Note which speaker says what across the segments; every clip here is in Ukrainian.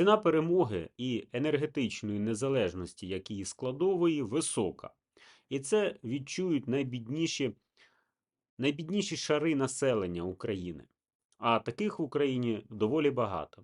Speaker 1: Ціна перемоги і енергетичної незалежності, як її складової, висока. І це відчують найбідніші, найбідніші шари населення України. А таких в Україні доволі багато.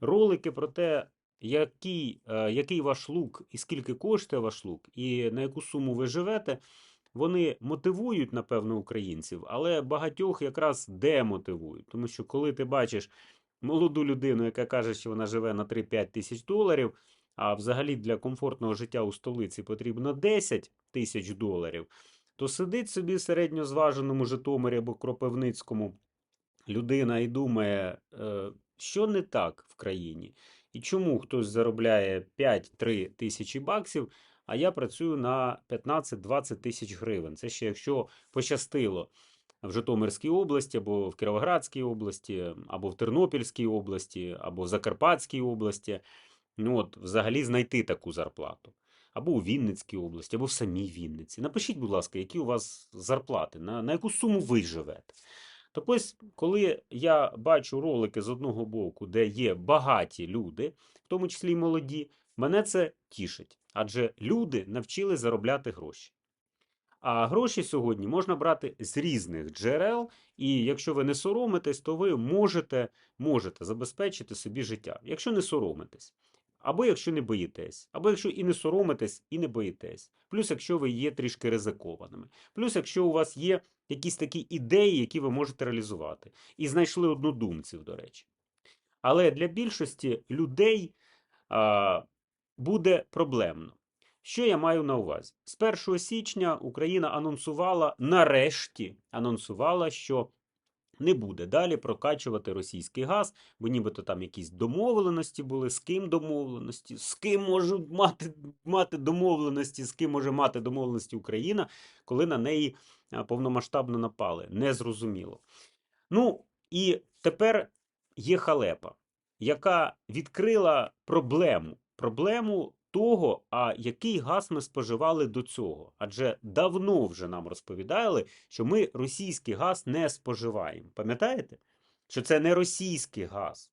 Speaker 1: Ролики про те, який, е, який ваш лук і скільки коштує ваш лук, і на яку суму ви живете, вони мотивують, напевно, українців, але багатьох якраз демотивують. Тому що коли ти бачиш молоду людину, яка каже, що вона живе на 3-5 тисяч доларів, а взагалі для комфортного життя у столиці потрібно 10 тисяч доларів, то сидить собі в середньозваженому Житомирі або Кропивницькому людина і думає, е, що не так в країні, і чому хтось заробляє 5-3 тисячі баксів, а я працюю на 15-20 тисяч гривень. Це ще якщо пощастило в Житомирській області, або в Кіровоградській області, або в Тернопільській області, або в Закарпатській області. Ну от, взагалі знайти таку зарплату. Або у Вінницькій області, або в самій Вінниці. Напишіть, будь ласка, які у вас зарплати, на, на яку суму ви живете. Так ось, коли я бачу ролики з одного боку, де є багаті люди, в тому числі й молоді, мене це тішить. Адже люди навчили заробляти гроші. А гроші сьогодні можна брати з різних джерел, і якщо ви не соромитесь, то ви можете, можете забезпечити собі життя, якщо не соромитесь. Або якщо не боїтесь, або якщо і не соромитесь, і не боїтесь. Плюс, якщо ви є трішки ризикованими. Плюс, якщо у вас є якісь такі ідеї, які ви можете реалізувати. І знайшли однодумців, до речі. Але для більшості людей а, буде проблемно. Що я маю на увазі? З 1 січня Україна анонсувала, нарешті анонсувала, що не буде далі прокачувати російський газ, бо нібито там якісь домовленості були, з ким домовленості, з ким може мати, мати домовленості, з ким може мати домовленості Україна, коли на неї повномасштабно напали. Незрозуміло. Ну, і тепер є халепа, яка відкрила проблему. Проблему того, а який газ ми споживали до цього. Адже давно вже нам розповідали, що ми російський газ не споживаємо. Пам'ятаєте? Що це не російський газ,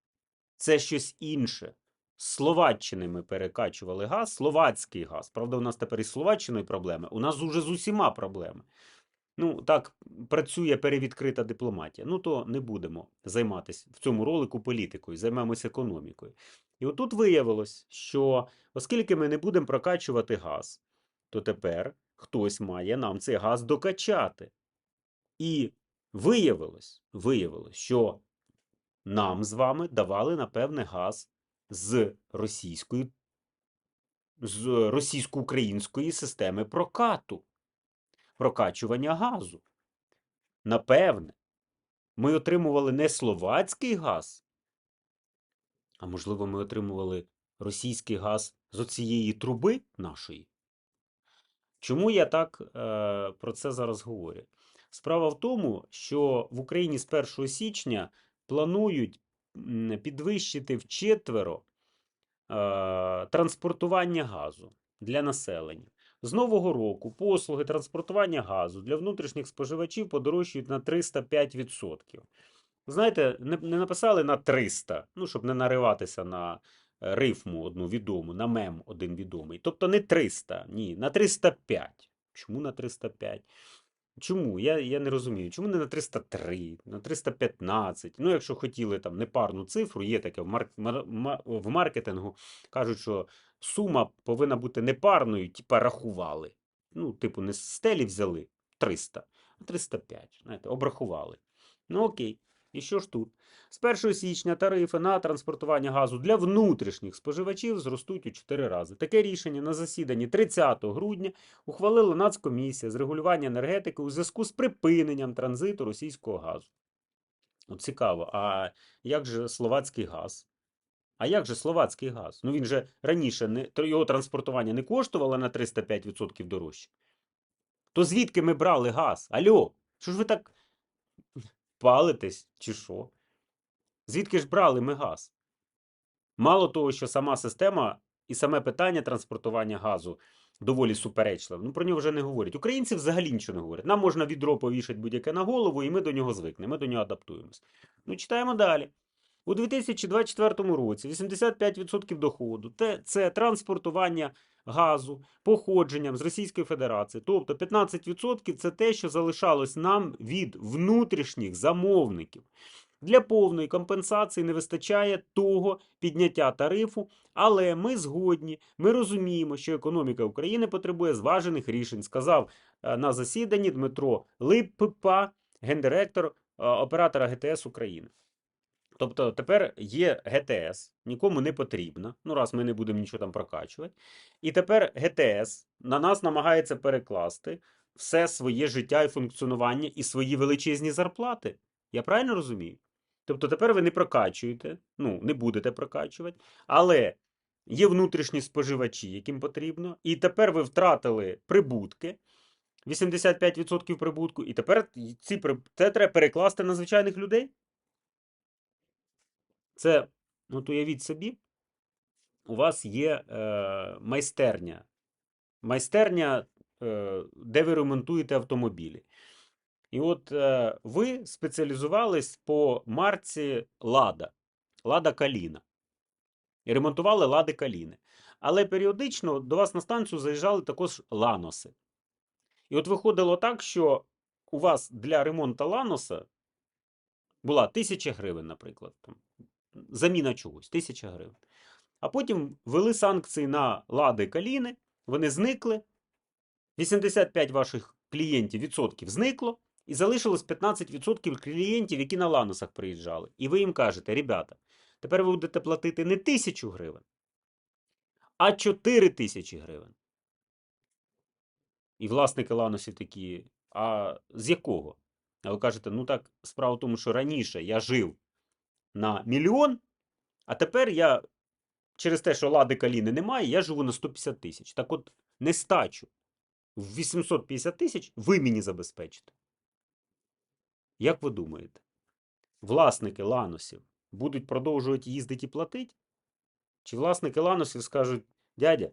Speaker 1: це щось інше. З Словаччини ми перекачували газ, словацький газ. Правда, у нас тепер із Словаччиною проблеми. У нас уже з усіма проблеми. Ну, так працює перевідкрита дипломатія. Ну, то не будемо займатися в цьому ролику політикою, займемося економікою. І отут виявилось, що оскільки ми не будемо прокачувати газ, то тепер хтось має нам цей газ докачати. І виявилось, виявилось, що нам з вами давали, напевне, газ з російської, з російсько-української системи прокату прокачування газу. Напевне, ми отримували не словацький газ, а можливо, ми отримували російський газ з оцієї труби нашої. Чому я так е, про це зараз говорю? Справа в тому, що в Україні з 1 січня планують підвищити вчетверо е, транспортування газу для населення. З нового року послуги транспортування газу для внутрішніх споживачів подорожчають на 305%. Знаєте, не, не написали на 300, ну, щоб не нариватися на е, рифму одну відому, на мем один відомий. Тобто не 300, ні, на 305. Чому на 305? Чому? Я я не розумію. Чому не на 303, на 315? Ну, якщо хотіли там непарну цифру, є таке в марк, мар, ма- в маркетингу, кажуть, що сума повинна бути непарною, типа рахували. Ну, типу, не з стелі взяли 300, а 305. Знаєте, обрахували. Ну окей. І що ж тут? З 1 січня тарифи на транспортування газу для внутрішніх споживачів зростуть у 4 рази. Таке рішення на засіданні 30 грудня ухвалила Нацкомісія з регулювання енергетики у зв'язку з припиненням транзиту російського газу. От цікаво, а як же словацький газ? А як же словацький газ? Ну він же раніше не, його транспортування не коштувало на 305% дорожче. То звідки ми брали газ? Альо, що ж ви так палитесь чи що? Звідки ж брали ми газ? Мало того, що сама система і саме питання транспортування газу доволі суперечливе. Ну про нього вже не говорять. Українці взагалі нічого не говорять. Нам можна відро повішати будь-яке на голову, і ми до нього звикнемо, ми до нього адаптуємось. Ну, читаємо далі. У 2024 році 85% доходу це транспортування газу походженням з Російської Федерації. Тобто 15% це те, що залишалось нам від внутрішніх замовників. Для повної компенсації не вистачає того підняття тарифу, але ми згодні, ми розуміємо, що економіка України потребує зважених рішень, сказав е, на засіданні Дмитро Липпа, гендиректор е, оператора ГТС України. Тобто тепер є ГТС, нікому не потрібно, ну раз ми не будемо нічого там прокачувати. І тепер ГТС на нас намагається перекласти все своє життя і функціонування і свої величезні зарплати. Я правильно розумію? Тобто тепер ви не прокачуєте, ну, не будете прокачувати, але є внутрішні споживачі, яким потрібно, і тепер ви втратили прибутки. 85% прибутку, і тепер ці це треба перекласти на звичайних людей. Це, от уявіть собі, у вас є е, майстерня. Майстерня, е, де ви ремонтуєте автомобілі. І от е, ви спеціалізувались по марці Лада, Лада Каліна. І ремонтували Лади Каліни. Але періодично до вас на станцію заїжджали також ланоси. І от виходило так, що у вас для ремонту ланоса була тисяча гривень, наприклад. Там, заміна чогось, тисяча гривень. А потім ввели санкції на лади каліни, вони зникли. 85 ваших клієнтів відсотків зникло, і залишилось 15% клієнтів, які на ланосах приїжджали. І ви їм кажете, ребята, тепер ви будете платити не тисячу гривень, а 4 тисячі гривень. І власники ланосів такі, а з якого? А ви кажете, ну так, справа в тому, що раніше я жив на мільйон, а тепер я через те, що лади каліни немає, я живу на 150 тисяч. Так от, нестачу в 850 тисяч ви мені забезпечите. Як ви думаєте, власники ланосів будуть продовжувати їздити і платити? Чи власники ланосів скажуть, дядя,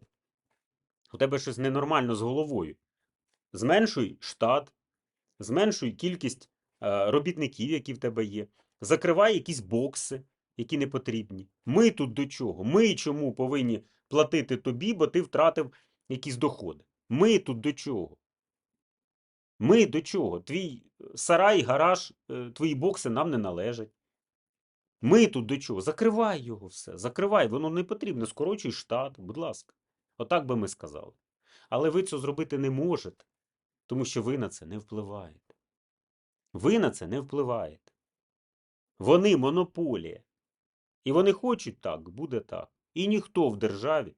Speaker 1: у тебе щось ненормально з головою. Зменшуй штат, зменшуй кількість е, робітників, які в тебе є. Закривай якісь бокси, які не потрібні. Ми тут до чого? Ми чому повинні платити тобі, бо ти втратив якісь доходи? Ми тут до чого? Ми до чого? Твій сарай, гараж, е, твої бокси нам не належать. Ми тут до чого? Закривай його все. Закривай, воно не потрібно. Скорочуй штат, будь ласка. Отак би ми сказали. Але ви це зробити не можете, тому що ви на це не впливаєте. Ви на це не впливаєте. Вони монополія. І вони хочуть так, буде так. І ніхто в державі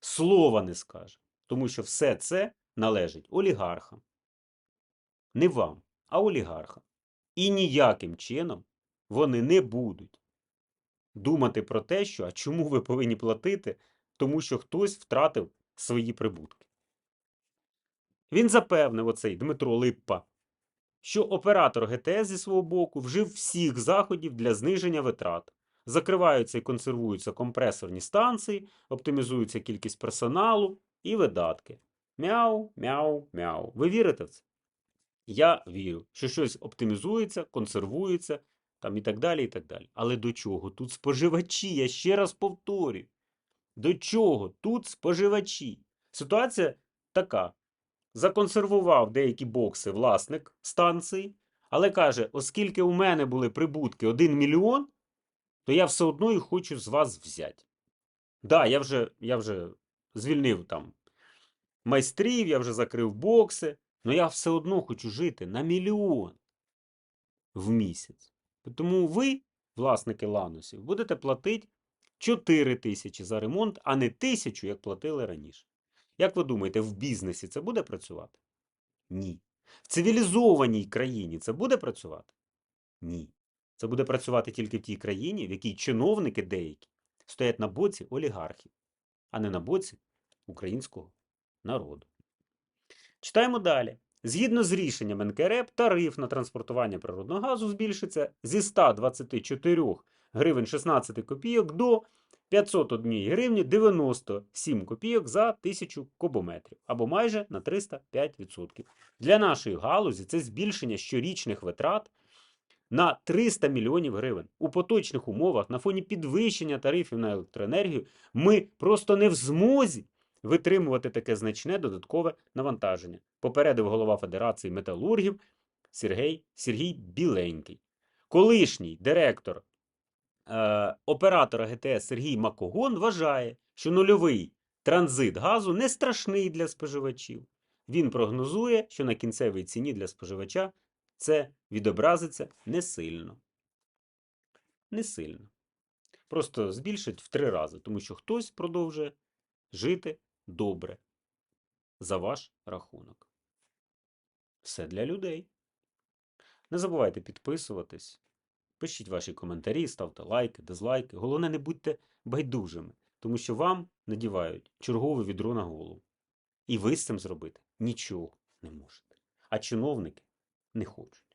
Speaker 1: слова не скаже, тому що все це належить олігархам. Не вам, а олігархам. І ніяким чином вони не будуть думати про те, що а чому ви повинні платити, тому що хтось втратив свої прибутки. Він запевнив оцей Дмитро Липпа, що оператор ГТС зі свого боку вжив всіх заходів для зниження витрат. Закриваються і консервуються компресорні станції, оптимізується кількість персоналу і видатки. Мяу, мяу, мяу. Ви вірите в це? Я вірю, що щось оптимізується, консервується там і так далі, і так далі. Але до чого? Тут споживачі, я ще раз повторюю. До чого? Тут споживачі. Ситуація така. Законсервував деякі бокси власник станції, але каже, оскільки у мене були прибутки 1 мільйон, то я все одно їх хочу з вас взяти. Да, я вже, я вже звільнив там майстрів, я вже закрив бокси, але я все одно хочу жити на мільйон в місяць. Тому ви, власники ланосів, будете платити 4 тисячі за ремонт, а не тисячу, як платили раніше. Як ви думаєте, в бізнесі це буде працювати? Ні. В цивілізованій країні це буде працювати? Ні. Це буде працювати тільки в тій країні, в якій чиновники деякі стоять на боці олігархів, а не на боці українського народу. Читаємо далі. Згідно з рішенням НКРЕП, тариф на транспортування природного газу збільшиться зі 124 гривень 16 копійок до 501 гривні 97 копійок за 1000 кубометрів, або майже на 305%. Для нашої галузі це збільшення щорічних витрат на 300 мільйонів гривень. У поточних умовах на фоні підвищення тарифів на електроенергію ми просто не в змозі витримувати таке значне додаткове навантаження, попередив голова Федерації металургів Сергій, Сергій Біленький. Колишній директор оператора ГТС Сергій Макогон вважає, що нульовий транзит газу не страшний для споживачів. Він прогнозує, що на кінцевій ціні для споживача це відобразиться не сильно. Не сильно. Просто збільшить в три рази, тому що хтось продовжує жити добре за ваш рахунок. Все для людей. Не забувайте підписуватись, пишіть ваші коментарі, ставте лайки, дизлайки. Головне, не будьте байдужими, тому що вам надівають чергове відро на голову. І ви з цим зробити нічого не можете. А чиновники не хочуть.